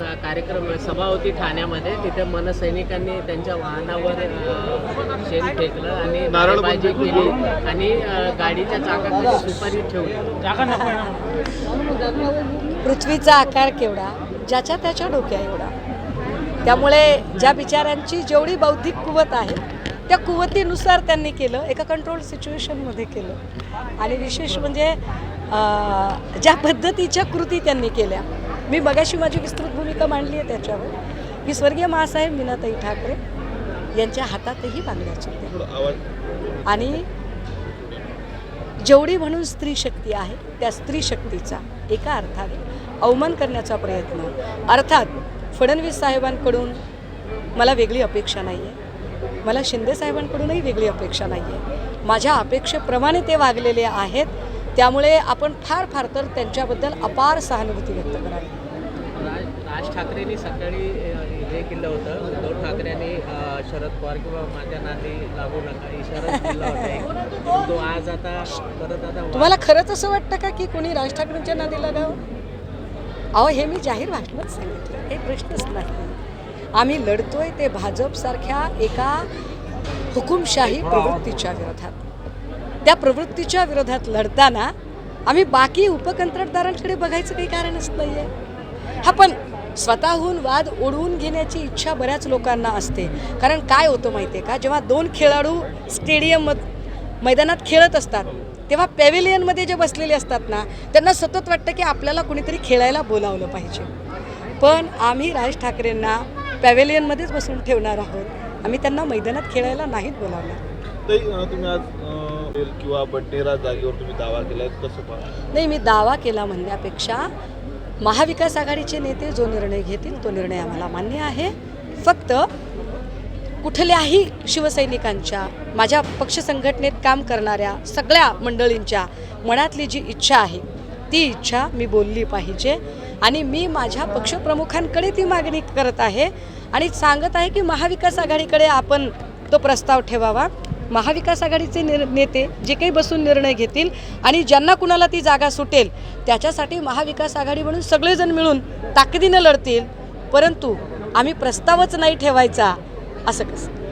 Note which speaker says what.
Speaker 1: कार्यक्रम सभा होती ठाण्यामध्ये. तिथे मनसैनिकांनी त्यांच्या वाहनावर शेण फेकलं आणि नारेबाजी केली आणि गाडीच्या चाकाखाली सुपारी ठेवली.
Speaker 2: पृथ्वीचा आकार केवढा? ज्याच्या त्याच्या डोक्या एवढा? त्यामुळे ज्या बिचाऱ्यांची जेवढी बौद्धिक कुवत आहे त्या कुवतीनुसार त्यांनी केलं एका कंट्रोल सिच्युएशनमध्ये केलं. आणि विशेष म्हणजे अं, ज्या पद्धतीच्या कृती त्यांनी केल्या मी मगाशी माझी विस्तृत भूमिका मांडली आहे त्याच्यावर. की स्वर्गीय मासाहेब मीनाताई ठाकरे यांच्या हातातही होते आणि जेवढी म्हणून स्त्री शक्ती आहे त्या स्त्री शक्तीचा एका अर्थाने अवमान करण्याचा प्रयत्न. अर्थात फडणवीस साहेबांकडून मला वेगळी अपेक्षा नाही आहे मला शिंदे साहेबांकडूनही वेगळी अपेक्षा नाही आहे माझ्या अपेक्षेप्रमाणे ते वागलेले आहेत त्यामुळे आपण फार फार तर त्यांच्याबद्दल अपार सहानुभूती व्यक्त करावी.
Speaker 1: राज ठाकरेंनी सकाळी हे केलं होतं. उद्धव ठाकरेंनी शरद पवार किंवा माझ्या नादी लागू नका. इशारा दिला होता. तो आज आता परत आता
Speaker 2: तुम्हाला खरंच असं वाटतं का की कोणी राज ठाकरेंच्या नादी लागावं? अहो हे मी जाहीर भाषणात सांगितलं. हे प्रश्नच नाही. आम्ही लढतोय ते भाजपसारख्या एका हुकुमशाही प्रवृत्तीच्या विरोधात. त्या प्रवृत्तीच्या विरोधात लढताना आम्ही बाकी उपकंत्राटदारांकडे बघायचं काही कारणच नाही आहे हा पण स्वतःहून वाद ओढवून घेण्याची इच्छा बऱ्याच लोकांना असते. कारण काय होतं माहिती आहे का? जेव्हा दोन खेळाडू स्टेडियम मैदानात खेळत असतात तेव्हा पॅव्हिलियनमध्ये जे बसलेले असतात ना त्यांना सतत वाटतं की आपल्याला कुणीतरी खेळायला बोलावलं पाहिजे. पण आम्ही राज ठाकरेंना पॅव्हिलियनमध्येच बसून ठेवणार आहोत. आम्ही त्यांना मैदानात खेळायला नाहीत बोलावणार
Speaker 3: तुम्ही आज अं, किंवा बडनेरा जागेवर तुम्ही दावा केलाय कसं
Speaker 2: नाही मी दावा केला म्हणण्यापेक्षा महाविकास आघाडीचे नेते जो निर्णय घेतील तो निर्णय आम्हाला मान्य आहे. फक्त कुठल्याही शिवसैनिकांच्या माझ्या पक्ष संघटनेत काम करणाऱ्या सगळ्या मंडळींच्या मनातली जी इच्छा आहे ती इच्छा मी बोलली पाहिजे. आणि मी माझ्या पक्षप्रमुखांकडे ती मागणी करत आहे आणि सांगत आहे की महाविकास आघाडीकडे आपण तो प्रस्ताव ठेवावा. महाविकास आघाडीचे निर नेते जे काही बसून निर्णय घेतील आणि ज्यांना कुणाला ती जागा सुटेल त्याच्यासाठी महाविकास आघाडी म्हणून सगळेजण मिळून ताकदीनं लढतील. परंतु आम्ही प्रस्तावच नाही ठेवायचा असं कसं?